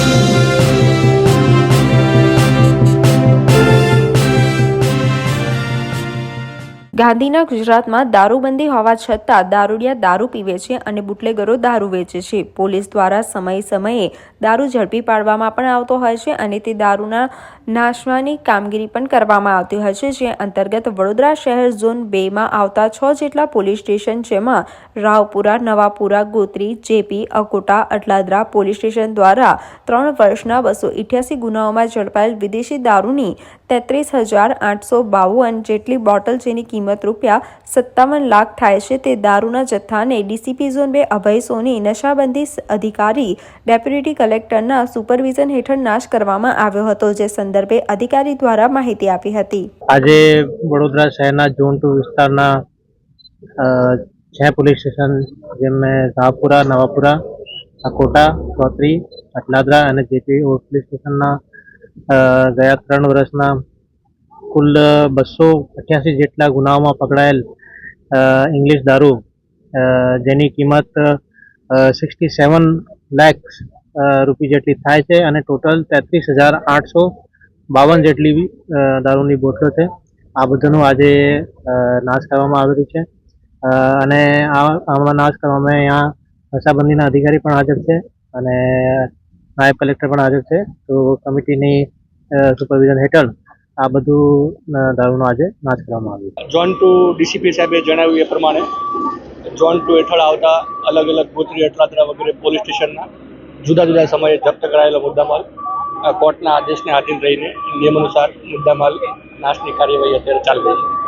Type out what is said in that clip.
Thank you. ગાંધીના ગુજરાતમાં દારૂબંધી હોવા છતાં દારૂડિયા દારૂ પીવે છે અને બુટલેગરો દારૂ વેચે છે. પોલીસ દ્વારા સમયે સમયે દારૂ ઝડપી પાડવામાં પણ આવતો હોય છે અને તે દારૂના નાશવાની કામગીરી પણ કરવામાં આવતી હોય છે. જે અંતર્ગત વડોદરા શહેર ઝોન બેમાં આવતા છ જેટલા પોલીસ સ્ટેશન જેમાં Raopura, Navapura, Gotri, JP, Akota, Atladara police station દ્વારા ત્રણ વર્ષના બસો ઇઠ્યાસી ગુનાઓમાં ઝડપાયેલ વિદેશી દારૂની તેત્રીસ હજાર આઠસો બાવન જેટલી બોટલ જેની કિંમત રૂપિયા સત્તાવન લાખ થાય છે તે દારૂના જથ્થાને ડીસીપી ઝોન બે અભય સોની નશાબંધી અધિકારી ડેપ્યુટી કલેક્ટરના સુપરવિઝન હેઠળ નાશ કરવામાં આવ્યો હતો, જે સંદર્ભે અધિકારી દ્વારા માહિતી આપી હતી. આજે વડોદરા શહેરના ઝોન ટુ વિસ્તારના છ પોલીસ સ્ટેશન જેમ શાહપુરા નવાપુરા, અકોટા ચોત્રી અટલાદરા અને જેપી પોલીસ સ્ટેશનના ગયા ત્રણ વર્ષના કુલ બસો અઠ્યાસી જેટલા ગુનાઓમાં પકડાયેલ ઇંગ્લિશ દારૂ જેની કિંમત સિક્સટી સેવન લેક્સ રૂપી જેટલી થાય છે અને ટોટલ તેત્રીસ હજાર આઠસો બાવન જેટલી દારૂની બોટલો છે. આ બધાનું આજે નાશ કરવામાં આવેલું છે. અને આ, આમાં નાશ કરવામાં અહીંયા નશાબંધીના અધિકારી પણ હાજર છે અને નાયબ કલેક્ટર પણ હાજર છે. તો કમિટીની સુપરવિઝન હેઠળ આ બધું દારૂનો આજે નાશ કરવામાં આવ્યું જોન ટુ ડીસીપી સાહેબે જણાવ્યું એ પ્રમાણે જોન ટુ હેઠળ આવતા અલગ અલગ ગોત્રી અટલાદરા વગેરે પોલીસ સ્ટેશનના જુદા જુદા સમયે જપ્ત કરાયેલો મુદ્દામાલ કોર્ટના આદેશને આધીન રહીને નિયમ અનુસાર મુદ્દામાલ નાશની કાર્યવાહી અત્યારે ચાલી રહી છે.